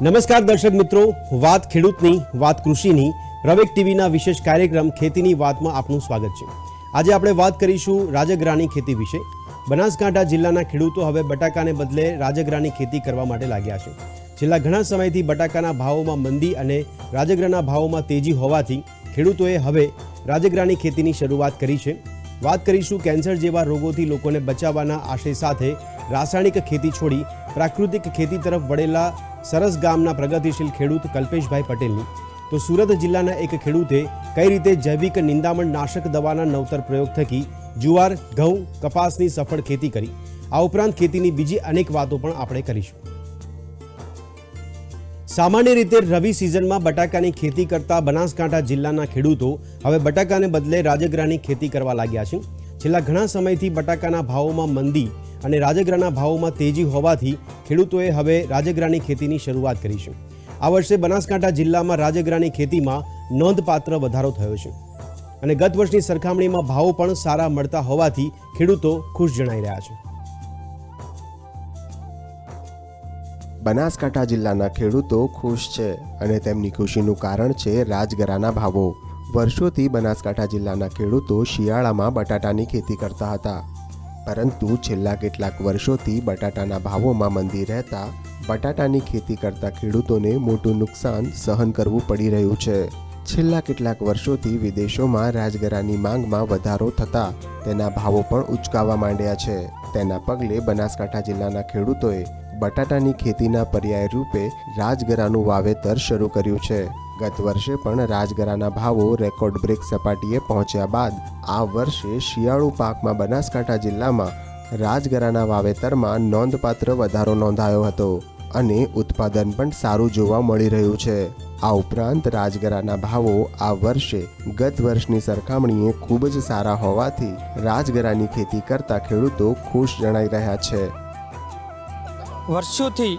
નમસ્કાર દર્શક મિત્રો, વાત ખેડૂતની, વાત કૃષિની, રવેક ટીવીના વિશેષ કાર્યક્રમ ખેતીની વાતમાં આપનું સ્વાગત છે. આજે આપણે વાત કરીશું રાજગરાની ખેતી વિશે. બનાસકાંઠા જિલ્લાના ખેડૂતો હવે બટાકાને બદલે રાજગરાની ખેતી કરવા માટે લાગ્યા છે. છેલ્લા ઘણા સમયથી બટાકાના ભાવોમાં મંદી અને રાજગરાના ભાવોમાં તેજી હોવાથી ખેડૂતોએ હવે રાજગરાની ખેતીની શરૂઆત કરી છે. વાત કરીશું કેન્સર જેવા રોગોથી લોકોને બચાવવાના આશય સાથે રાસાયણિક ખેતી છોડી પ્રાકૃતિક ખેતી તરફ વળેલા સરસ ગામના પ્રગતિશીલ ખેડૂત કલ્પેશભાઈ પટેલની. તો સુરત જિલ્લાના એક ખેડૂતે કઈ રીતે જૈવિક નિંદામણ નાશક દવાના નવતર પ્રયોગ થકી જુવાર, ઘઉં, કપાસની સફળ ખેતી કરી? આ ઉપરાંત ખેતીની બીજી અનેક વાતો પણ આપણે કરીશું. સામાન્ય રીતે રવિ સિઝનમાં બટાકાની ખેતી કરતા બનાસકાંઠા જિલ્લાના ખેડૂતો હવે બટાકાને બદલે રાજગરાની ખેતી કરવા લાગ્યા છે. છેલ્લા ઘણા સમયથી બટાકાના ભાવોમાં મંદી અને રાજગરાના ભાવોમાં તેજી હોવાથી ખેડૂતોએ હવે રાજગરાની ખેતીની શરૂઆત કરી છે. આ વર્ષે બનાસકાંઠા જિલ્લામાં રાજગરાની ખેતીમાં નોંધપાત્ર વધારો થયો છે. અને ગત વર્ષની સરખામણીમાં ભાવો પણ સારા મળતા હોવાથી ખેડૂતો ખુશ જણાઈ રહ્યા છે. બનાસકાંઠા જિલ્લાના ખેડૂતો ખુશ છે અને તેમની ખુશીનું કારણ છે રાજગરાના ભાવો. વર્ષોથી બનાસકાંઠા જિલ્લાના ખેડૂતો શિયાળામાં બટાટાની ખેતી કરતા હતા. પરંતુ છેલ્લા કેટલાક વર્ષોથી બટાટાના ભાવોમાં મંદી રહેતા બટાટાની ખેતી કરતા ખેડૂતોને મોટું નુકસાન સહન કરવું પડી રહ્યું છે. છેલ્લા કેટલાક વર્ષોથી વિદેશોમાં રાજગરાની માંગમાં વધારો થતા તેના ભાવો પણ ઉચકાવા માંડ્યા છે. તેના પગલે બનાસકાંઠા જિલ્લાના ખેડૂતોએ બટાટાની ખેતીના પર્યાય રૂપે રાજગરાનું વાવેતર શરૂ કર્યું છે. ગત વર્ષે પણ રાજગરાના ભાવો રેકોર્ડ બ્રેક સપાટીએ પહોંચ્યા બાદ આ વર્ષે શિયાળુ પાકમાં બનાસકાંઠા જિલ્લામાં રાજગરાના વાવેતરમાં નોંધપાત્ર વધારો નોંધાયો હતો અને ઉત્પાદન પણ સારું જોવા મળી રહ્યું છે. આ ઉપરાંત રાજગરાના ભાવો આ વર્ષે ગત વર્ષની સરખામણીએ ખૂબ જ સારા હોવાથી રાજગરાની ખેતી કરતા ખેડૂતો ખુશ જણાઈ રહ્યા છે. વર્ષોથી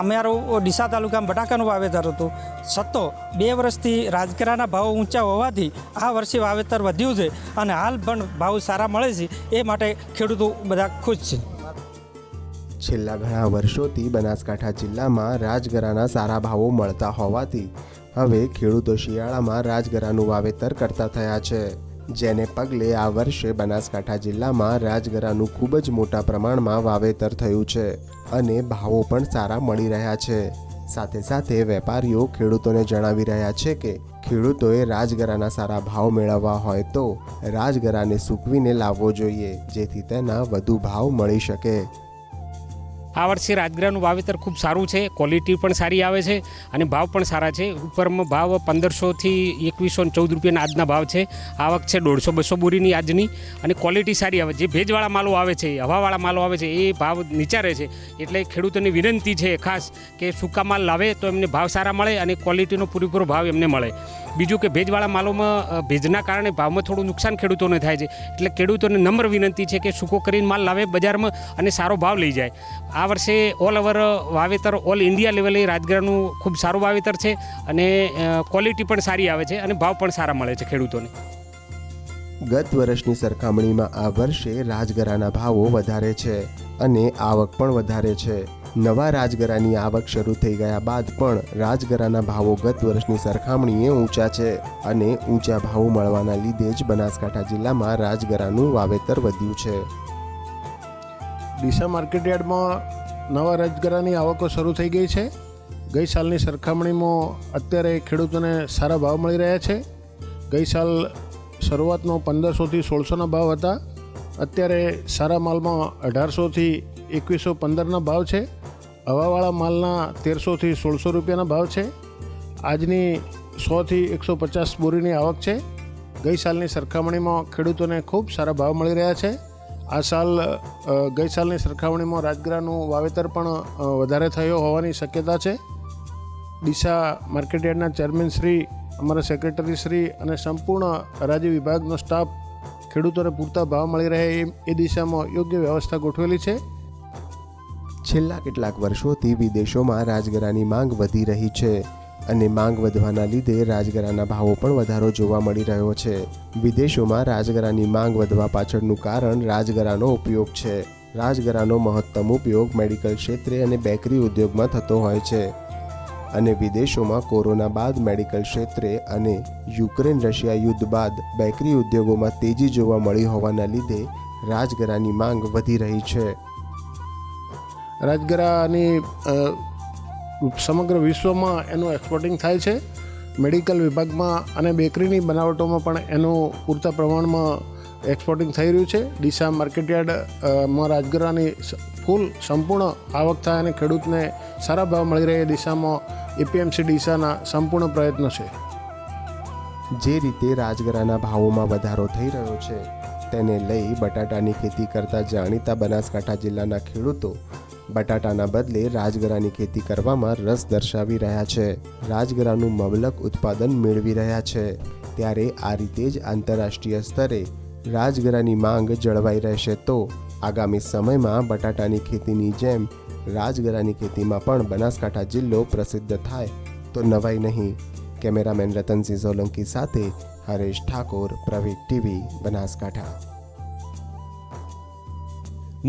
અમારું ડીસા તાલુકામાં બટાકાનું વાવેતર હતું. સત્તો, બે વર્ષથી રાજગરાના ભાવ ઊંચા હોવાથી આ વર્ષે વાવેતર વધ્યું છે અને હાલ પણ ભાવ સારા મળે છે, એ માટે ખેડૂતો બધા ખુશ છે. છેલ્લા ઘણા વર્ષોથી બનાસકાંઠા જિલ્લામાં રાજગરાના સારા ભાવો મળતા હોવાથી હવે ખેડૂતો શિયાળામાં રાજગરાનું વાવેતર કરતા થયા છે. જેને પગલે આ વર્ષે બનાસકાંઠા જિલ્લામાં રાજગરાનું ખૂબ જ મોટા પ્રમાણમાં વાવેતર થયું છે. અને ભાવો પણ સારા મળી રહ્યા છે. સાથે સાથે વેપારીઓ ખેડૂતોને જણાવી રહ્યા છે કે, ખેડૂતોએ રાજગરાના સારા ભાવ મેળવવા હોય તો રાજગરાને સૂકવીને લાવવો જોઈએ, જેથી તેના વધુ ભાવ મળી શકે. આ વર્ષે રાજગરાનું વાવેતર ખૂબ સારું છે ક્વોલિટી પણ સારી આવે છે અને ભાવ પણ સારા છે. ઉપરમાં ભાવ પંદરસોથી એકવીસો ચૌદ રૂપિયાના આજના ભાવ છે. આવક છે દોઢસો બસો બોરીની આજની અને ક્વોલિટી સારી આવે જે ભેજવાળા માલો આવે છે, હવાવાળા માલો આવે છે, એ ભાવ નીચા રહે છે. એટલે ખેડૂતોની વિનંતી છે ખાસ કે સૂકા માલ લાવે તો એમને ભાવ સારા મળે અને ક્વોલિટીનો પૂરેપૂરો ભાવ એમને મળે. બીજું કે ભેજવાળા માલોમાં ભેજના કારણે ભાવમાં થોડું નુકસાન ખેડૂતોને થાય છે. એટલે ખેડૂતોને નમ્ર વિનંતી છે કે સૂકો કરીને માલ લાવે બજારમાં અને સારો ભાવ લઈ જાય. આ વર્ષે ઓલ ઓવર વાવેતર ઓલ ઇન્ડિયા લેવલે રાજગરાનું ખૂબ સારું વાવેતર છે અને ક્વોલિટી પણ સારી આવે છે અને ભાવ પણ સારા મળે છે ખેડૂતોને. ગત વર્ષની સરખામણીમાં આ વર્ષે રાજગરાના ભાવો વધારે છે અને આવક પણ વધારે છે. નવા રાજગરાની આવક શરૂ થઈ ગયા બાદ પણ રાજગરાના ભાવો ગત વર્ષની સરખામણીએ ઊંચા છે અને ઊંચા ભાવો મળવાના લીધે જ બનાસકાંઠા જિલ્લામાં રાજગરાનું વાવેતર વધ્યું છે. ડીસા માર્કેટયાર્ડમાં નવા રાજગરાની આવકો શરૂ થઈ ગઈ છે. ગઈ સાલની સરખામણીમાં અત્યારે ખેડૂતોને સારા ભાવ મળી રહ્યા છે. ગઈ સાલ શરૂઆતનો પંદરસોથી સોળસોના ભાવ હતા. અત્યારે સારા માલમાં અઢારસોથી એકવીસો પંદરના ભાવ છે. હવાવાળા માલના તેરસોથી સોળસો રૂપિયાના ભાવ છે. આજની સોથી એકસો પચાસ બોરીની આવક છે. ગઈ સાલની સરખામણીમાં ખેડૂતોને ખૂબ સારા ભાવ મળી રહ્યા છે. આ સાલ ગઈ સાલની સરખામણીમાં રાજગરાનું વાવેતર પણ વધારે થયો હોવાની શક્યતા છે. ડીસા માર્કેટયાર્ડના ચેરમેન શ્રી, અમારા સેક્રેટરી શ્રી અને સંપૂર્ણ રાજ્ય વિભાગનો સ્ટાફ ખેડૂતોને પૂરતા ભાવ મળી રહે એ દિશામાં યોગ્ય વ્યવસ્થા ગોઠવેલી છે. છેલ્લા કેટલાક વર્ષોથી વિદેશોમાં રાજગરાની માંગ વધી રહી છે અને માંગ વધવાના લીધે રાજગરાના ભાવો પણ વધારો જોવા મળી રહ્યો છે. વિદેશોમાં રાજગરાની માંગ વધવા પાછળનું કારણ રાજગરાનો ઉપયોગ છે. રાજગરાનો મહત્તમ ઉપયોગ મેડિકલ ક્ષેત્રે અને બેકરી ઉદ્યોગમાં થતો હોય છે અને વિદેશોમાં કોરોના બાદ મેડિકલ ક્ષેત્રે અને યુક્રેન રશિયા યુદ્ધ બાદ બેકરી ઉદ્યોગોમાં તેજી જોવા મળી હોવાના લીધે રાજગરાની માંગ વધી રહી છે. રાજગરાની સમગ્ર વિશ્વમાં એનું એક્સપોર્ટિંગ થાય છે. મેડિકલ વિભાગમાં અને બેકરીની બનાવટોમાં પણ એનું પૂરતા પ્રમાણમાં એક્સપોર્ટિંગ થઈ રહ્યું છે. ડીસા માર્કેટયાર્ડમાં રાજગરાની ફૂલ સંપૂર્ણ આવક થાય અને ખેડૂતને સારા ભાવ મળી રહે એ દિશામાં એપીએમસી ડીસાના સંપૂર્ણ પ્રયત્નો છે. જે રીતે રાજગરાના ભાવોમાં વધારો થઈ રહ્યો છે, તેને લઈ બટાટાની ખેતી કરતા જાણીતા બનાસકાંઠા જિલ્લાના ખેડૂતો બટાટાના બદલે રાજગરાની ખેતી કરવામાં રસ દર્શાવી રહ્યા છે. રાજગરાનું મબલક ઉત્પાદન મેળવી રહ્યા છે. ત્યારે આ રીતે જ આંતરરાષ્ટ્રીય સ્તરે રાજગરાની માંગ જળવાઈ રહેશે તો આગામી સમયમાં બટાટાની ખેતીની જેમ રાજગરાની ખેતીમાં પણ બનાસકાંઠા જિલ્લો પ્રસિદ્ધ થાય તો નવાઈ નહીં. કેમેરામેન રતનસિંહ સોલંકી સાથે હરેશ ઠાકોર, પ્રવીણ ટીવી, બનાસકાંઠા.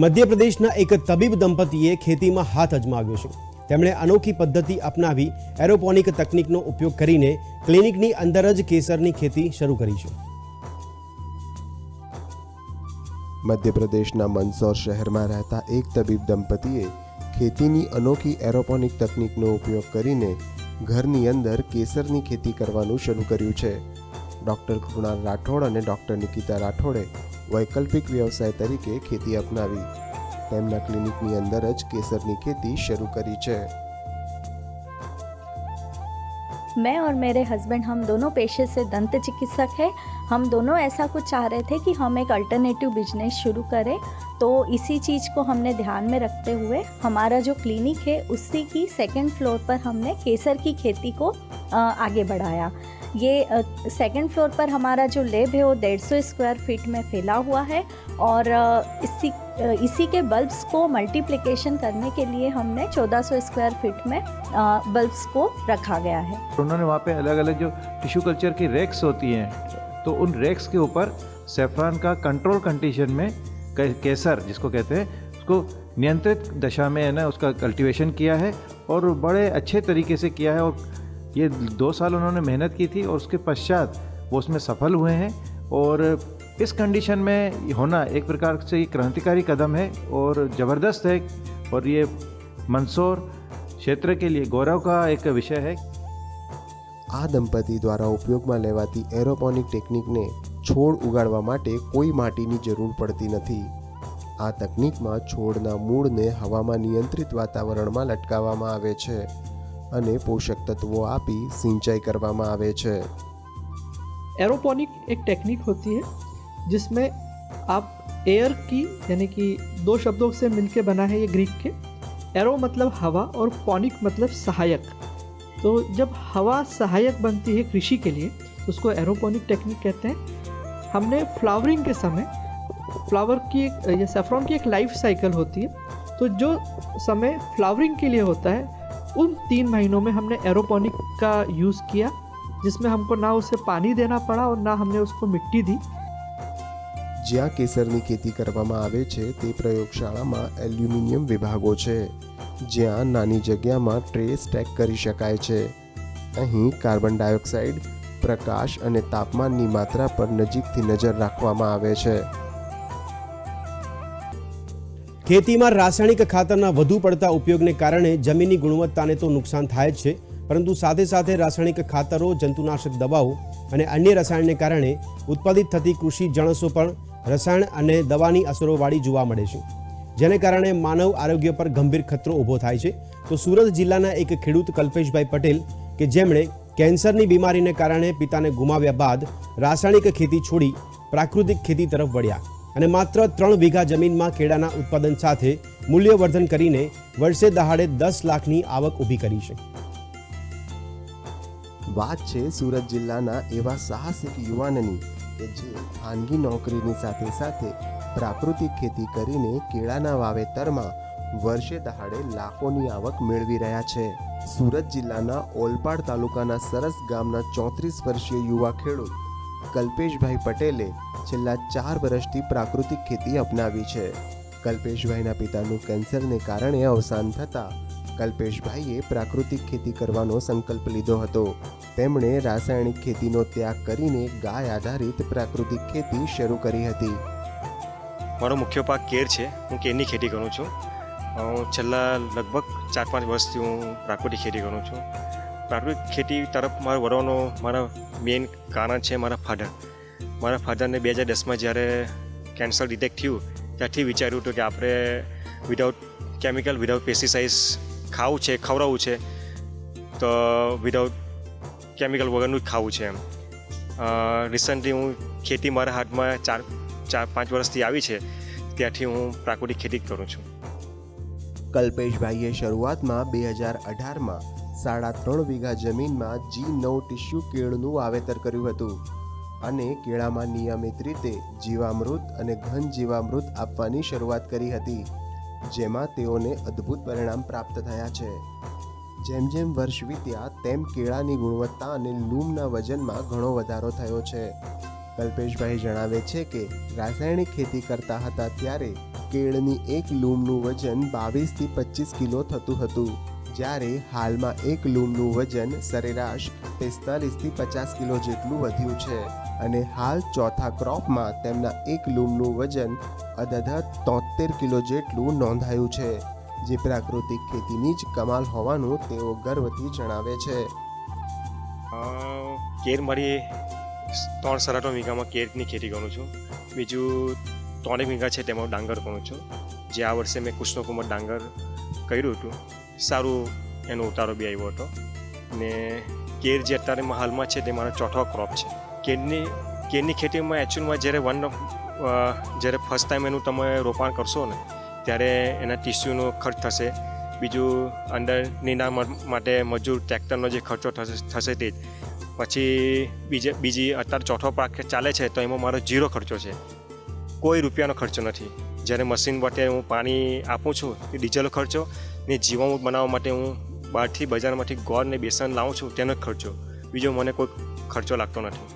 મધ્યપ્રદેશના એક તબીબ દંપતીએ ખેતીમાં હાથ અજમાવ્યો છે. તેમણે અનોખી પદ્ધતિ અપનાવી એરોપોનિક તકનિકનો ઉપયોગ કરીને ક્લિનિકની અંદર જ કેસરની ખેતી શરૂ કરી છે. મધ્યપ્રદેશના મંદસૌર શહેરમાં રહેતા એક તબીબ દંપતીએ ખેતીની અનોખી એરોપોનિક તકનિકનો ઉપયોગ કરીને ઘરની અંદર કેસરની ખેતી કરવાનું શરૂ કર્યું છે. ડૉક્ટર કૃણાલ રાઠોડ અને ડૉક્ટર નિકિતા રાઠોડે વૈકલ્પિક વ્યવસાય તરીકે ખેતી અપનાવી તેમના ક્લિનિકની અંદર જ કેસરની ખેતી શરૂ કરી છે मैं और मेरे हस्बैंड हम दोनों पेशे से दंत चिकित्सक हैं हम दोनों ऐसा कुछ चाह रहे थे कि हम एक अल्टरनेटिव बिजनेस शुरू करें तो इसी चीज़ को हमने ध्यान में रखते हुए हमारा जो क्लिनिक है उसी की सेकंड फ्लोर पर हमने केसर की खेती को अ, आगे बढ़ाया ये सेकंड फ्लोर पर हमारा जो लेब है वो डेढ़ सौ स्क्वायर फीट में फैला हुआ है और इसी इसी के बल्ब्स को मल्टीप्लिकेशन करने के लिए हमने 1400 स्क्वायर फीट में बल्ब्स को रखा गया है। उन्होंने वहाँ पे अलग अलग जो टिश्यू कल्चर की रेक्स होती हैं तो उन रेक्स के ऊपर सेफ्रॉन का कंट्रोल कंडीशन में केसर जिसको कहते हैं, उसको नियंत्रित दशा में है ना, उसका कल्टीवेशन किया है और बड़े अच्छे तरीके से किया है और ये दो साल उन्होंने मेहनत की थी और उसके पश्चात वो उसमें सफल हुए हैं और इस कंडीशन में होना एक प्रकार से ये क्रांतिकारी कदम है और ज़बरदस्त है और ये मंदसौर क्षेत्र के लिए गौरव का एक विषय है આ દંપતી દ્વારા ઉપયોગમાં લેવાતી એરોપોનિક ટેકનિકને છોડ ઉગાડવા માટે કોઈ માટીની જરૂર પડતી નથી આ તકનિકમાં છોડના મૂળને હવામાં નિયંત્રિત વાતાવરણમાં લટકાવવામાં આવે છે અને પોષક તત્વો આપી સિંચાઈ કરવામાં આવે છે एरोपोनिक एक टेक्निक होती है जिसमें आप एयर की यानी कि दो शब्दों से मिलके बना है ये ग्रीक के एरो मतलब हवा और पॉनिक मतलब सहायक तो जब हवा सहायक बनती है कृषि के लिए तो उसको एरोपोनिक टेक्निक कहते हैं हमने फ्लावरिंग के समय फ्लावर की एक ये सेफ्रॉन की एक लाइफ साइकिल होती है तो जो समय फ्लावरिंग के लिए होता है उन तीन महीनों में हमने एरोपोनिक का यूज़ किया जिसमें हमको ना उसे पानी देना पड़ा और ना हमने उसको मिट्टी दी જ્યાં કેસરની ખેતી કરવામાં આવે છે તે પ્રયોગશાળામાં એલ્યુમિનિયમ વિભાગો છે જ્યાં નાની જગ્યામાં ટ્રે સ્ટેક કરી શકાય છે અહીં કાર્બન ડાયોક્સાઇડ પ્રકાશ અને તાપમાનની માત્રા પર નજીકથી નજર રાખવામાં આવે છે ખેતીમાં રાસાયણિક ખાતરના વધુ પડતા ઉપયોગને કારણે જમીનની ગુણવત્તાને તો નુકસાન થાય જ છે, પરંતુ સાથે સાથે રાસાયણિક ખાતરો, જંતુનાશક દવાઓ અને અન્ય રસાયણને કારણે ઉત્પાદિત થતી કૃષિ જણસો પણ રસાયણ અને દવાની અસરોવાળી જોવા મળે છે. જેને કારણે માનવ આરોગ્ય પર ગંભીર ખતરો ઊભો થાય છે. તો સુરત જિલ્લાના એક ખેડૂત કલ્પેશભાઈ પટેલ કે જેમણે કેન્સરની બીમારીને કારણે પિતાને ગુમાવ્યા બાદ રાસાયણિક ખેતી છોડી પ્રાકૃતિક ખેતી તરફ વળ્યા. અને માત્ર ત્રણ વીઘા જમીનમાં કેળાના ઉત્પાદન સાથે મૂલ્યવર્ધન કરીને વર્ષે દહાડે દસ લાખની આવક ઊભી કરી છે. વાત છે સુરત જિલ્લાના એવા સાહસિક યુવાનની કે જે ખાનગી નોકરીની સાથે સાથે પ્રાકૃતિક ખેતી કરીને કેળાના વાવેતરમાં વર્ષે દહાડે લાખોની આવક મેળવી રહ્યા છે. સુરત જિલ્લાના ઓલપાડ તાલુકાના સરસ ગામના ચોત્રીસ વર્ષીય યુવા ખેડૂત કલ્પેશભાઈ પટેલે છેલ્લા ચાર વર્ષથી પ્રાકૃતિક ખેતી અપનાવી છે. કલ્પેશભાઈના પિતાનું કેન્સરને કારણે અવસાન થતાં કલ્પેશભાઈએ પ્રાકૃતિક ખેતી કરવાનો સંકલ્પ લીધો હતો. તેમણે રાસાયણિક ખેતીનો ત્યાગ કરીને ગાય આધારિત પ્રાકૃતિક ખેતી શરૂ કરી હતી. મારો મુખ્ય પાક કેર છે. હું કેરની ખેતી કરું છું. હું છેલ્લા લગભગ ચાર પાંચ વર્ષથી હું પ્રાકૃતિક ખેતી કરું છું. પ્રાકૃતિક ખેતી તરફ મારો વળવાનો, મારા મેઇન કારણ છે મારા ફાધર મારા ફાધરને બે હજાર દસમાં જ્યારે કેન્સર ડિટેક્ટ થયું, ત્યાંથી વિચાર્યું હતું કે આપણે વિધાઉટ કેમિકલ વિધાઉટ પેસ્ટિસાઇડ્સ ખાવું છે, ખવડાવવું છે, તો વિધાઉટ કેમિકલ વગરનું જ ખાવું છે એમ. રિસન્ટલી હું ખેતી મારા હાથમાં ચાર ચાર, પાંચ વર્ષથી આવી છે, ત્યાંથી હું પ્રાકૃતિક ખેતી જ કરું છું. કલ્પેશભાઈએ શરૂઆતમાં બે હજાર અઢારમાં સાડા ત્રણ વીઘા જમીનમાં જી નવ ટીસ્યુ કેળનું વાવેતર કર્યું હતું અને કેળામાં નિયમિત રીતે જીવામૃત અને ઘન જીવામૃત આપવાની શરૂઆત કરી હતી, જેમાં તેઓને અદ્ભુત પરિણામ પ્રાપ્ત થયા છે. જેમ જેમ વર્ષ વીત્યા, તેમ કેળાની ગુણવત્તા અને લૂમના વજનમાં ઘણો વધારો થયો છે. કલ્પેશભાઈ જણાવે છે કે, રાસાયણિક ખેતી કરતા હતા ત્યારે કેળની એક લૂમનું વજન બાવીસથી પચીસ કિલો થતું હતું. જ્યારે હાલમાં એક લૂમનું વજન સરેરાશ પિસ્તાલીસથી પચાસ કિલો જેટલું વધ્યું છે અને હાલ ચોથા ક્રોપમાં તેમના એક લૂમનું વજન અદધ તોતેર કિલો જેટલું નોંધાયું છે, જે પ્રાકૃતિક ખેતીની જ કમાલ હોવાનું તેઓ ગર્વથી જણાવે છે. કેર મારી ત્રણ સાડા ત્રણ વીઘામાં કેરની ખેતી કરું છું. બીજું ત્રણેક વીઘા છે તેમાં ડાંગર કરું છું. જે આ વર્ષે મેં કૃષ્ણકુમાર ડાંગર કર્યું હતું. સારું એનો ઉતારો બી આવ્યો હતો. ને કેર જે અત્યારે હાલમાં છે તે મારો ચોથો ક્રોપ છે. કેરની કેરની ખેતીમાં એકચ્યુઅલમાં જ્યારે વન જ્યારે ફર્સ્ટ ટાઈમ એનું તમે રોપાણ કરશો ને, ત્યારે એના ટીસ્યુનો ખર્ચ થશે. બીજું અંદર નિંદામણ માટે મજૂર ટ્રેક્ટરનો જે ખર્ચો થશે થશે તે જ. પછી બીજે, બીજી અત્યારે ચોથો પાક ચાલે છે તો એમાં મારો ઝીરો ખર્ચો છે. કોઈ રૂપિયાનો ખર્ચો નથી. જ્યારે મશીન વટે હું પાણી આપું છું એ ડીઝલનો ખર્ચો ને જીવામૃત બનાવવા માટે હું બહારથી બજારમાંથી ગોળ ને બેસન લાવું છું તેનો ખર્ચો. બીજો મને કોઈ ખર્ચો લાગતો નથી.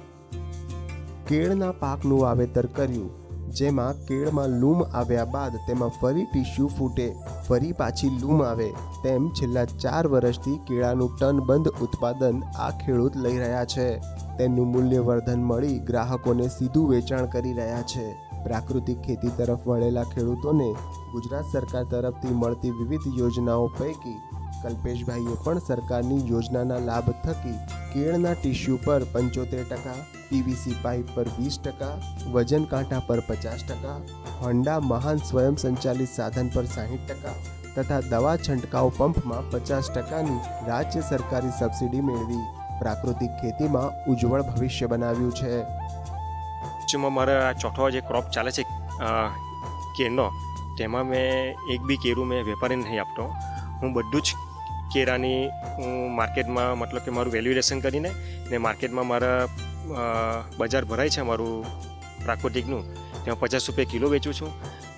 કેળના પાકનું વાવેતર કર્યું, જેમાં કેળમાં લૂમ આવ્યા બાદ તેમાં ફરી ટીશ્યુ ફૂટે, ફરી પાછી લૂમ આવે તેમ છેલ્લા ચાર વર્ષથી કેળાનું ટનબંધ ઉત્પાદન આ ખેડૂત લઈ રહ્યા છે. તેનું મૂલ્યવર્ધન મળી ગ્રાહકોને સીધું વેચાણ કરી રહ્યા છે. પ્રાકૃતિક ખેતી તરફ વળેલા ખેડૂતોને ગુજરાત સરકાર તરફથી મળતી વિવિધ યોજનાઓ પૈકી કલ્પેશભાઈએ પણ સરકારની યોજનાના લાભ થકી કેળના ટીશ્યુ પર પંચોતેર ટકા, પીવીસી પાઇપ પર વીસ ટકા, વજન કાંટા પર પચાસ ટકા, હોન્ડા મહાન સ્વયં સંચાલિત સાધન પર સાહીઠ ટકા તથા દવા છંટકાવ પંપમાં પચાસ ટકાની રાજ્ય સરકારી સબસિડી મેળવી પ્રાકૃતિક ખેતીમાં ઉજ્જવળ ભવિષ્ય બનાવ્યું છે. એકચ્યુઅલમાં મારા ચોથો જે ક્રોપ ચાલે છે કેરનો તેમાં મેં એક બી કેરું મેં વેપારીને નહીં આપતો. હું બધું જ કેરાની હું માર્કેટમાં મતલબ કે મારું વેલ્યુએશન કરીને ને માર્કેટમાં મારા બજાર ભરાય છે મારું પ્રાકૃતિકનું. તેમાં પચાસ રૂપિયા કિલો વેચું છું.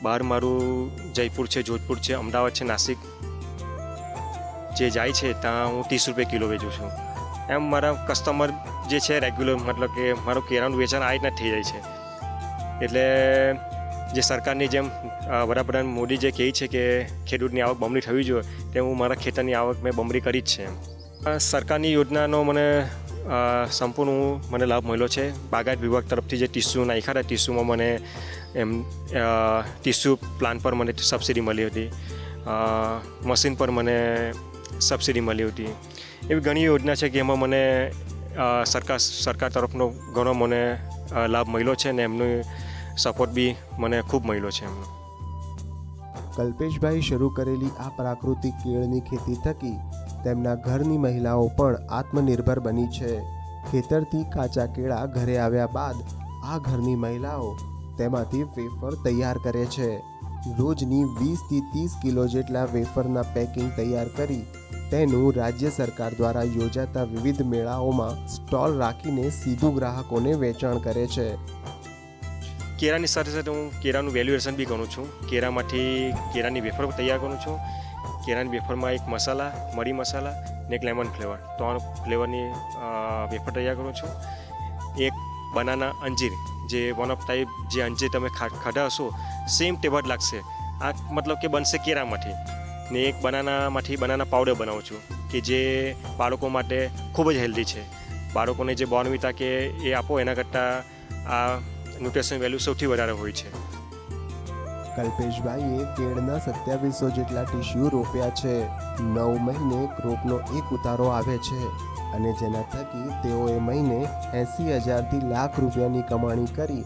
બહાર મારું જયપુર છે, જોધપુર છે, અમદાવાદ છે, નાસિક જે જાય છે, ત્યાં હું ત્રીસ રૂપિયા કિલો વેચું છું. એમ મારા કસ્ટમર જે છે રેગ્યુલર મતલબ કે મારું કેરાનું વેચાણ આ રીતના થઈ જાય છે. એટલે જે સરકારની જેમ વડાપ્રધાન મોદી જે કહે છે કે ખેડૂતની આવક બમણી થવી જોઈએ તે હું મારા ખેતરની આવક મેં બમણી કરી જ છે. સરકારની યોજનાનો મને સંપૂર્ણ મને લાભ મળ્યો છે. બાગાયત વિભાગ તરફથી જે ટીસ્યુ નાખ્યા હતા, ટીસ્યુમાં મને એમ ટીસ્યુ પ્લાન પર મને સબસિડી મળી હતી. મશીન પર મને સબસિડી મળી હતી. એવી ઘણી યોજના છે કે એમાં મને સરકાર સરકાર તરફનો ઘણો મને લાભ મળ્યો છે ને એમનો સપોર્ટ બી મને ખૂબ મળ્યો છે એમનો. કલ્પેશભાઈ શરૂ કરેલી આ પ્રાકૃતિક કેળની ખેતી થકી તેમના ઘરની મહિલાઓ પણ આત્મનિર્ભર બની છે. ખેતરથી કાચા કેળા ઘરે આવ્યા બાદ આ ઘરની મહિલાઓ તેમાંથી વેફર તૈયાર કરે છે. રોજની વીસથી ત્રીસ કિલો જેટલા વેફરના પેકિંગ તૈયાર કરી તેનું રાજ્ય સરકાર દ્વારા યોજાતા વિવિધ મેળાઓમાં સ્ટોલ રાખીને સીધું ગ્રાહકોને વેચાણ કરે છે. કેરાની સાથે સાથે હું કેરાનું વેલ્યુએશન બી કરું છું. કેરામાંથી કેરાની વેફર તૈયાર કરું છું. કેરાની વેફરમાં એક મસાલા, મરી મસાલા ને એક લેમન ફ્લેવર. ત્રણ ફ્લેવરની વેફર તૈયાર કરું છું. એક બનાના અંજીર, જે વન ઓફ ટાઈપ જે અંજીર તમે ખાધા હશો સેમ ટેબલ લાગશે. આ મતલબ કે બનશે કેરામાંથી. ને એક બનાનામાંથી બનાના પાવડર બનાવું છું કે જે બાળકો માટે ખૂબ જ હેલ્ધી છે. બાળકોને જે બોર્નવિટા કે એ આપો, એના કરતાં આ ન્યુટ્રિશન વેલ્યુ સૌથી વધારે હોય છે. કલ્પેશભાઈએ કેળના સત્યાવીસો જેટલા ટીશ્યુ રોપ્યા છે. નવ મહિને ક્રોપનો એક ઉતારો આવે છે અને જેના થકી તેઓએ મહિને એંસી હજારથી લાખ રૂપિયાની કમાણી કરી.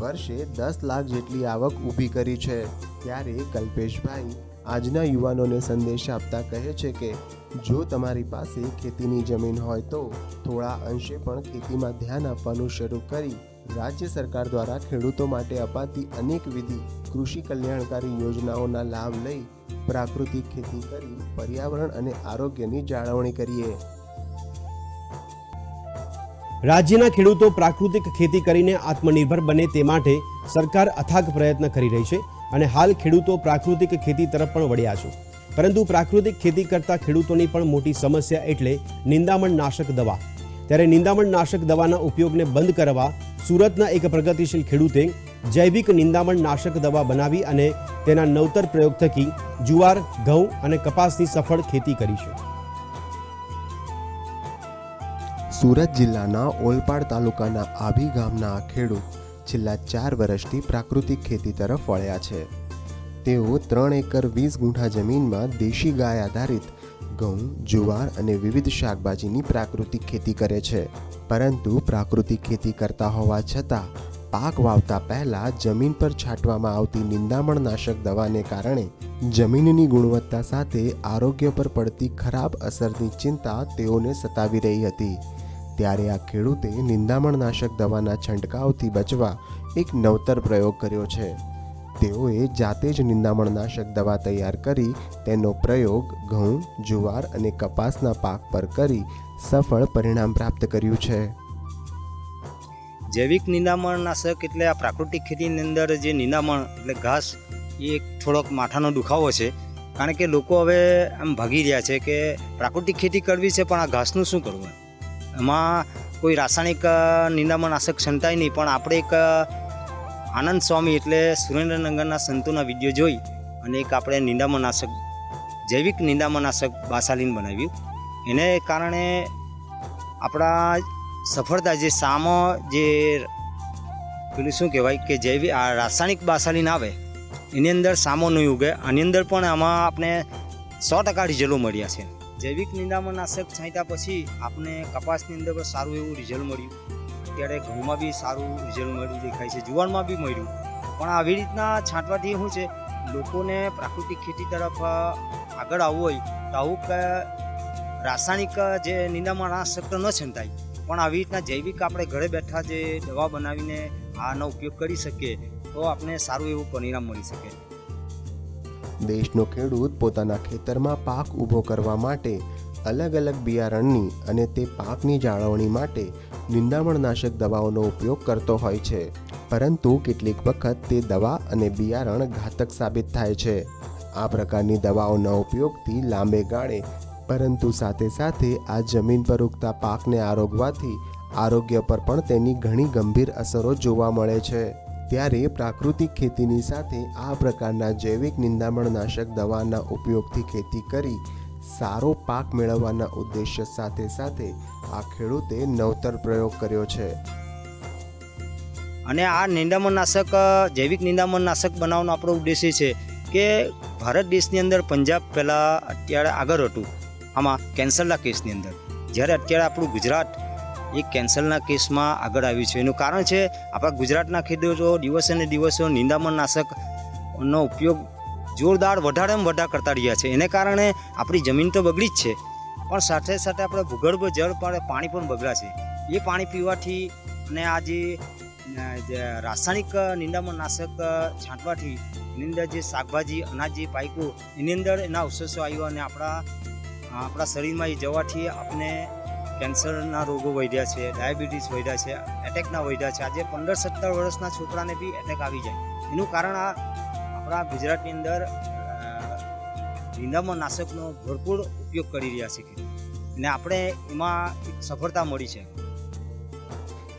વર્ષે દસ લાખ જેટલી આવક ઊભી કરી છે. ત્યારે કલ્પેશભાઈ આજના યુવાનોને સંદેશ આપતા કહે છે કે, જો તમારી પાસે ખેતીની જમીન હોય તો થોડા અંશે પણ ખેતીમાં ધ્યાન આપવાનું શરૂ કરી રાજ્ય સરકાર દ્વારા ખેડૂતો માટે અપાતી અનેકવિધિ કૃષિ કલ્યાણકારી યોજનાઓના લાભ લઈ પ્રાકૃતિક ખેતી કરી પર્યાવરણ અને આરોગ્યની જાળવણી કરીએ. રાજ્યના ખેડૂતો પ્રાકૃતિક ખેતી કરીને આત્મનિર્ભર બને તે માટે સરકાર અથાગ પ્રયત્ન કરી રહી છે. અને હાલ ખેડૂતો પ્રાકૃતિક ખેતી તરફ પણ વળ્યા છે. પરંતુ પ્રાકૃતિક ખેતી કરતા ખેડૂતોની પણ મોટી સમસ્યા એટલે નિંદામણ નાશક દવા. ત્યારે નિંદામણ નાશક દવાના ઉપયોગને બંધ કરવા સુરતના એક પ્રગતિશીલ ખેડૂતે જૈવિક નિંદામણ નાશક દવા બનાવી અને તેના નવતર પ્રયોગ થકી જુવાર, ઘઉં અને કપાસની સફળ ખેતી કરી છે. સુરત જિલ્લાના ઓલપાડ તાલુકાના આભી ગામના ખેડૂત છેલ્લા ચાર વર્ષથી પ્રાકૃતિક ખેતી તરફ વળ્યા છે. તેઓ ત્રણ એકર વીસ ગુંઠા જમીનમાં દેશી ગાય આધારિત ઘઉં, જુવાર અને વિવિધ શાકભાજીની પ્રાકૃતિક ખેતી કરે છે. પરંતુ પ્રાકૃતિક ખેતી કરતા હોવા છતાં, પાક વાવતા પહેલા જમીન પર છાંટવામાં આવતી નિંદામણ નાશક દવાને કારણે જમીનની ગુણવત્તા સાથે આરોગ્ય પર પડતી ખરાબ અસરની ચિંતા તેઓને સતાવી રહી હતી. ત્યારે આ ખેડૂતે નિંદામણનાશક દવાના છંટકાવથી બચવા એક નવતર પ્રયોગ કર્યો છે. તેઓએ જાતે જ નિંદામણનાશક દવા તૈયાર કરી તેનો પ્રયોગ ઘઉં, જુવાર અને કપાસના પાક પર કરી સફળ પરિણામ પ્રાપ્ત કર્યું છે. જૈવિક નિંદામણનાશક એટલે આ પ્રાકૃતિક ખેતીની અંદર જે નિંદામણ એટલે ઘાસ, એ એક થોડોક માથાનો દુખાવો છે. કારણ કે લોકો હવે આમ ભાગી રહ્યા છે કે પ્રાકૃતિક ખેતી કરવી છે, પણ આ ઘાસનું શું કરવું એમાં કોઈ રાસાયણિક અ, નિંદામણ નાશક છંટાય નહીં પણ આપણે એક આનંદ સ્વામી એટલે સુરેન્દ્રનગરના સંતોના વીડિયો જોઈ અને એક આપણે નિંદામણ નાશક જૈવિક નિંદામણ નાશક બાસાલીન બનાવ્યું. એને કારણે આપણા સફળતા જે સામો જે પેલું શું કહેવાય કે જૈવિક આ રાસાયણિક બાસાલીન આવે એની અંદર સામો નહીં ઉગે. આની અંદર પણ આમાં આપણે સો ટકા રિઝલ્ટો મળ્યા છે. જૈવિક નિંદામાં નાશક છાંટ્યા પછી આપણે કપાસની અંદર સારું એવું રિઝલ્ટ મળ્યું. અત્યારે ઘઉંમાં બી સારું રિઝલ્ટ મળ્યું, દેખાય છે. જુવારમાં બી મળ્યું. પણ આવી રીતના છાંટવાથી શું છે? લોકોને પ્રાકૃતિક ખેતી તરફ આગળ આવવું હોય તો આવું રાસાયણિક જે નિંદામાં નાશક ન છંટાય. પણ આવી રીતના જૈવિક આપણે ઘરે બેઠા જે દવા બનાવીને આનો ઉપયોગ કરી શકીએ, તો આપણે સારું એવું પરિણામ મળી શકે. દેશનો ખેડૂત પોતાના ખેતરમાં પાક ઊભો કરવા માટે અલગ અલગ બિયારણની અને તે પાકની જાળવણી માટે નિંદામણનાશક દવાઓનો ઉપયોગ કરતો હોય છે. પરંતુ કેટલીક વખત તે દવા અને બિયારણ ઘાતક સાબિત થાય છે. આ પ્રકારની દવાઓના ઉપયોગથી લાંબે ગાળે, પરંતુ સાથે સાથે આ જમીન પર ઉગતા પાકને આરોગવાથી આરોગ્ય પર પણ તેની ઘણી ગંભીર અસરો જોવા મળે છે. ત્યારે પ્રાકૃતિક ખેતીની સાથે આ પ્રકારના જૈવિક નિંદામણનાશક દવાના ઉપયોગથી ખેતી કરી સારો પાક મેળવવાના ઉદ્દેશ્ય સાથે સાથે આ ખેડૂતે નવતર પ્રયોગ કર્યો છે. અને આ નિંદામણનાશક જૈવિક નિંદામણનાશક બનાવવાનો આપણો ઉદ્દેશ્ય છે કે ભારત દેશની અંદર પંજાબ પહેલાં અત્યારે આગળ હતું. આમાં કેન્સરના કેસની અંદર. જ્યારે અત્યારે આપણું ગુજરાત એ કેન્સરના કેસમાં આગળ આવ્યું છે. એનું કારણ છે, આપણા ગુજરાતના ખેડૂતો દિવસે ને દિવસે નિંદામણ નાશકનો ઉપયોગ જોરદાર વધારેમાં વધારે કરતા રહ્યા છે. એને કારણે આપણી જમીન તો બગડી જ છે, પણ સાથે સાથે આપણે ભૂગર્ભ જળ પણ પાણી પણ બગડ્યા છે. એ પાણી પીવાથી અને આ જે રાસાયણિક નિંદામણ નાશક છાંટવાથી એની અંદર જે શાકભાજી, અનાજ, જે પાક્યું એની અંદર એના અવશેષો આવ્યો અને આપણા આપણા શરીરમાં એ જવાથી આપણે કેન્સરના રોગો વધ્યા છે ડાયાબિટીસ વધ્યા છે એટેકના વધ્યા છે. આજે પંદર સત્તર વર્ષના છોકરાને બી એટેક આવી જાય. એનું કારણ આ આપણા ગુજરાતની અંદર અ, નાશકનો ભરપૂર ઉપયોગ કરી રહ્યા છે અને આપણે એમાં સફળતા મળી છે.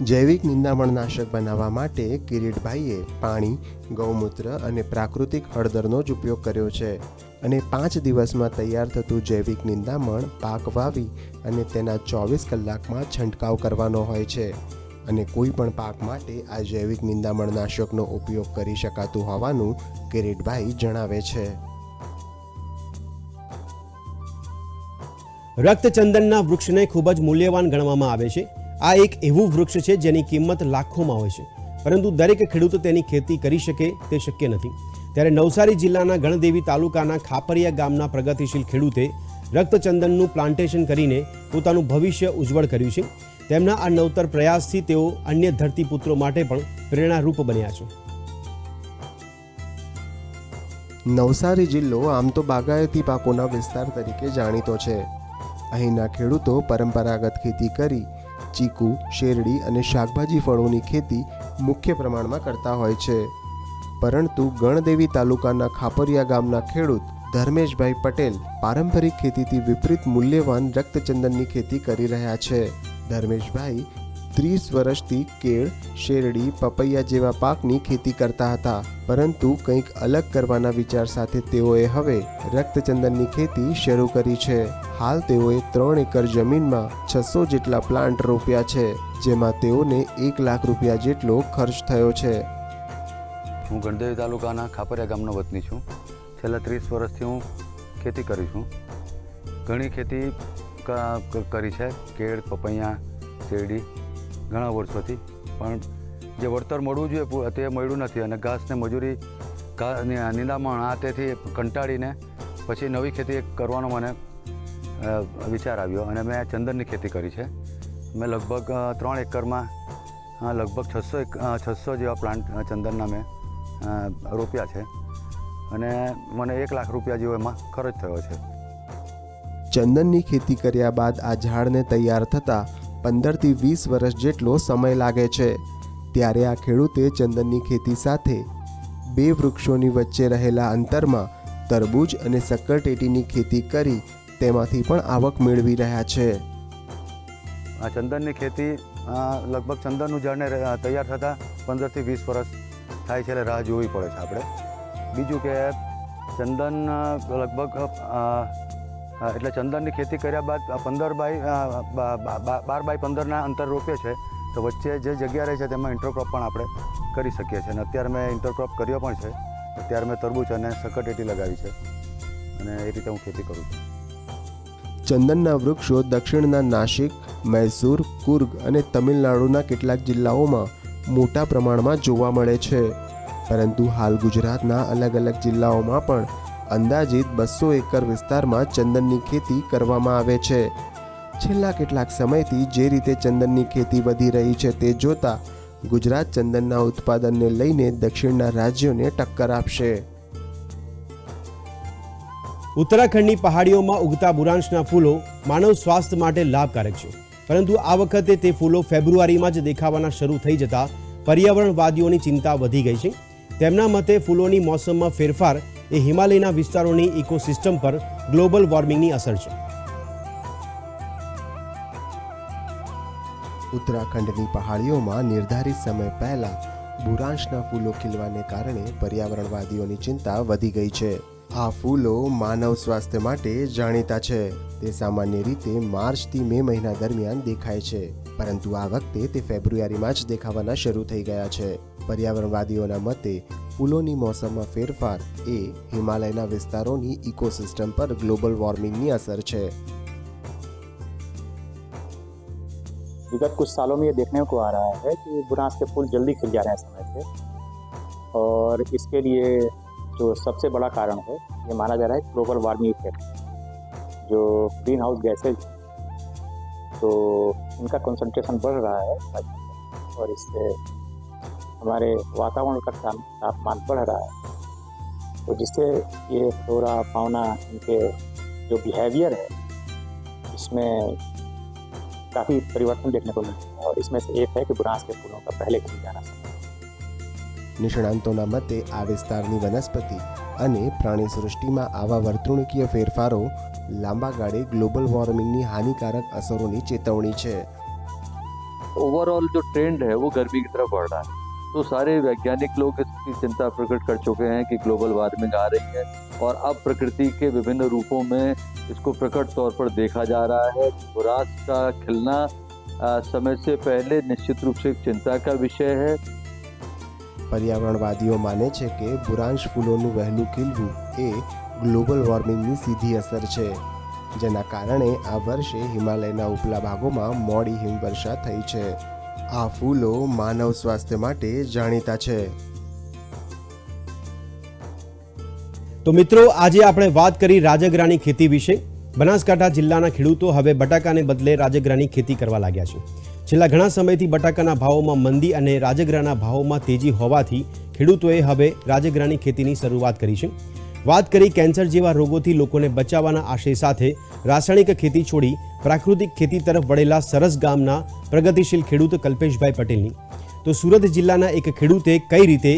જૈવિક નિંદામણનાશક બનાવવા માટે કિરીટભાઈએ પાણી ગૌમૂત્ર અને પ્રાકૃતિક હળદરનો જ ઉપયોગ કર્યો છે. અને પાંચ દિવસમાં તૈયાર થતું જૈવિક નિંદામણ પાક વાવી અને તેના ચોવીસ કલાકમાં છંટકાવ કરવાનો હોય છે. અને કોઈ પણ પાક માટે આ જૈવિક નિંદામણનાશકનો ઉપયોગ કરી શકાતું હોવાનું કિરીટભાઈ જણાવે છે. રક્તચંદનના વૃક્ષને ખૂબ જ મૂલ્યવાન ગણવામાં આવે છે. આ એક એવું વૃક્ષ છે જેની કિંમત લાખોમાં હોય છે. પરંતુ દરેક ખેડૂત તેની ખેતી કરી શકે તે શક્ય નથી. ત્યારે નવસારી જિલ્લાના ગણદેવી તાલુકાના ખાપરિયા ગામના પ્રગતિશીલ ખેડૂતે રક્તચંદનનું પ્લાન્ટેશન કરીને પોતાનું ભવિષ્ય ઉજ્જવળ કર્યું છે. તેમના આ નવતર પ્રયાસથી તેઓ અન્ય ધરતીપુત્રો માટે પણ પ્રેરણારૂપ બન્યા છે. નવસારી જિલ્લો આમ તો બાગાયતી પાકોના વિસ્તાર તરીકે જાણીતો છે. અહીંના ખેડૂતો પરંપરાગત ખેતી કરી ચીકુ, શેરડી અને શાકભાજી ફળોની ખેતી મુખ્ય પ્રમાણમાં કરતા હોય છે. પરંતુ ગણદેવી તાલુકાના ખાપરિયા ગામના ખેડૂત ધર્મેશભાઈ પટેલ પારંપરિક ખેતીથી વિપરીત મૂલ્યવાન રક્તચંદનની ખેતી કરી રહ્યા છે. ધર્મેશભાઈ ત્રીસ વર્ષથી કેળ, શેરડી, પપૈયા જેવા પાકની ખેતી કરતા હતા, પરંતુ કંઈક અલગ કરવાના વિચાર સાથે તેઓએ હવે રક્તચંદનની ખેતી શરૂ કરી છે. હાલ તેઓએ ત્રણ એકર જમીનમાં છસો જેટલા પ્લાન્ટ રોપ્યા છે, જેમાં તેઓને એક લાખ રૂપિયા જેટલો ખર્ચ થયો છે. હું ગણદેવી તાલુકાના ખાપરિયા ગામનો વતની છું. છેલ્લા ત્રીસ વર્ષથી હું ખેતી કરું છું. ઘણી ખેતી કરી છે. કેળ, પપૈયા, શેરડી ઘણા વર્ષોથી. પણ જે વળતર મળવું જોઈએ તે મળ્યું નથી અને ઘાસને મજૂરી નિંદામણ આ તેથી કંટાળીને પછી નવી ખેતી કરવાનો મને વિચાર આવ્યો અને મેં ચંદનની ખેતી કરી છે. મેં લગભગ ત્રણ એકરમાં લગભગ છસો એક છસો જેવા પ્લાન્ટ ચંદનના મેં રોપ્યા છે. અને મને એક લાખ રૂપિયા જેવો એમાં ખર્ચ થયો છે. ચંદનની ખેતી કર્યા બાદ આ ઝાડને તૈયાર થતાં પંદરથી વીસ વર્ષ જેટલો સમય લાગે છે. ત્યારે આ ખેડૂતે ચંદનની ખેતી સાથે બે વૃક્ષોની વચ્ચે રહેલા અંતરમાં તરબૂચ અને શક્કરટેટીની ખેતી કરી તેમાંથી પણ આવક મેળવી રહ્યા છે. આ ચંદનની ખેતી લગભગ ચંદનનું ઝાડને તૈયાર થતાં પંદરથી વીસ વર્ષ થાય છે એટલે રાહ જોવી પડે છે આપણે. બીજું કે ચંદન લગભગ એટલે ચંદનની ખેતી કર્યા બાદ પંદર બાય બાર બાય પંદરના અંતર રોપે છે. તો વચ્ચે જે જગ્યા રહે છે તેમાં ઇન્ટરક્રોપ પણ આપણે કરી શકીએ છીએ. અને અત્યારે મેં ઇન્ટરક્રોપ કર્યો પણ છે. અત્યારે મેં તરબૂચ અને સકટેટી લગાવી છે. અને એ રીતે હું ખેતી કરું છું. ચંદનના વૃક્ષો દક્ષિણના નાસિક, મૈસૂર, કુર્ગ અને તમિલનાડુના કેટલાક જિલ્લાઓમાં મોટા પ્રમાણમાં જોવા મળે છે. પરંતુ હાલ ગુજરાતના અલગ અલગ જિલ્લાઓમાં પણ અંદાજિત બસો એકર વિસ્તારમાં ચંદનની ખેતી કરવામાં આવે છે. છેલ્લા કેટલાક સમયથી જે રીતે ચંદનની ખેતી વધી રહી છે તે જોતા ગુજરાત ચંદનના ઉત્પાદનને લઈને દક્ષિણના રાજ્યોને ટક્કર આપશે. ઉત્તરાખંડની પહાડીઓમાં ઉગતા બુરાંશના ફૂલો માનવ સ્વાસ્થ્ય માટે લાભકારક છે. પરંતુ આ વખતે તે ફૂલો ફેબ્રુઆરીમાં જ દેખાવાના શરૂ થઈ જતા પર્યાવરણવાદીઓની ચિંતા વધી ગઈ છે. તેમના મતે ફૂલોની મોસમમાં ફેરફાર એ હિમાલયના વિસ્તારોની ઇકોસિસ્ટમ પર ગ્લોબલ વોર્મિંગની અસર છે. ઉત્તરાખંડની પહાડીઓમાં નિર્ધારિત સમય પહેલા બુરાંશના ફૂલો ખીલવાને કારણે પર્યાવરણવાદીઓની ચિંતા વધી ગઈ છે. આ ફૂલો માનવ સ્વાસ્થ્ય માટે જાણીતા છે તે સામાન્ય રીતે માર્ચથી મે મહિના દરમિયાન દેખાય છે પરંતુ આ વખતે તે ફેબ્રુઆરીમાં જ દેખાવાના શરૂ થઈ ગયા છે પર્યાવરણવાદીઓના મતે ફૂલોની મોસમમાં ફેરફાર એ હિમાલયના વિસ્તારોની ઇકોસિસ્ટમ પર ગ્લોબલ વોર્મિંગની અસર છે विगत कुछ सालों में ये देखने को आ रहा है कि बुरांस के फूल जल्दी खिल जा रहे हैं समय से और इसके लिए जो सबसे बड़ा कारण है, ये माना जा रहा है ग्लोबल वार्मिंग इफ़ेक्ट, जो ग्रीन हाउस गैसेज तो इनका कंसंट्रेशन बढ़ रहा है, और इससे हमारे वातावरण का तापमान बढ़ रहा है। तो जिससे ये फ्लोरा पावना इनके जो बिहेवियर है, इसमें काफ़ी परिवर्तन देखने को मिलता है, और इसमें से एक है कि बुरांस के फूलों का पहले खिल जाना નિષ્ણાંતોના મતે આ વિસ્તારની વનસ્પતિ અને પ્રાણી સૃષ્ટિમાં આવા વર્તણૂકીય ફેરફારો લાંબા ગાળે ગ્લોબલ વોર્મિંગની હાનિકારક અસરોની ચેતવણી છે तो ओवरऑल जो ट्रेंड है वो गर्मी की तरफ बढ़ रहा है तो सारे वैज्ञानिक लोग इसकी चिंता प्रकट कर चुके हैं कि ग्लोबल वार्मिंग आ रही है और अब प्रकृति के विभिन्न रूपों में इसको प्रकट तौर पर देखा जा रहा है बुरास का खिलना आ, समय से पहले निश्चित रूप से एक चिंता का विषय है પર્યાવરણવાદીઓ માને છે કે બુરાંશ ફૂલોનું વહેલું ખીલવું એ ગ્લોબલ વોર્મિંગની સીધી અસર છે, જેના કારણે આ વર્ષે હિમાલયના ઉપલા ભાગોમાં મોડી હિમવર્ષા થઈ છે. આ ફૂલો માનવ સ્વાસ્થ્ય માટે જાણીતા છે. તો મિત્રો, આજે આપણે વાત કરી રાજગરાની ખેતી વિશે. બનાસકાંઠા જિલ્લાના ખેડૂતો હવે બટાકાને બદલે રાજગરાની ખેતી કરવા લાગ્યા છે. છેલ્લા ઘણા સમયથી બટાકાના ભાવોમાં મંદી અને રાજગરાના ભાવોમાં તેજી હોવાથી ખેડૂતોએ હવે રાજગરાની ખેતીની શરૂઆત કરી છે. વાત કરી કેન્સર જેવા રોગોથી લોકોને બચાવવાના આશય સાથે રાસાયણિક ખેતી છોડી પ્રાકૃતિક ખેતી તરફ વળેલા સરસ ગામના પ્રગતિશીલ ખેડૂત કલ્પેશભાઈ પટેલની. તો સુરત જિલ્લાના એક ખેડૂતે કઈ રીતે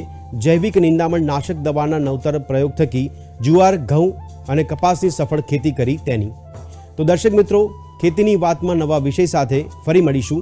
જૈવિક નિંદામણ નાશક દવાના નવતર પ્રયોગ થકી જુવાર, ઘઉં અને કપાસની સફળ ખેતી કરી તેની? તો દર્શક મિત્રો, ખેતીની વાતમાં નવા વિષય સાથે ફરી મળીશું.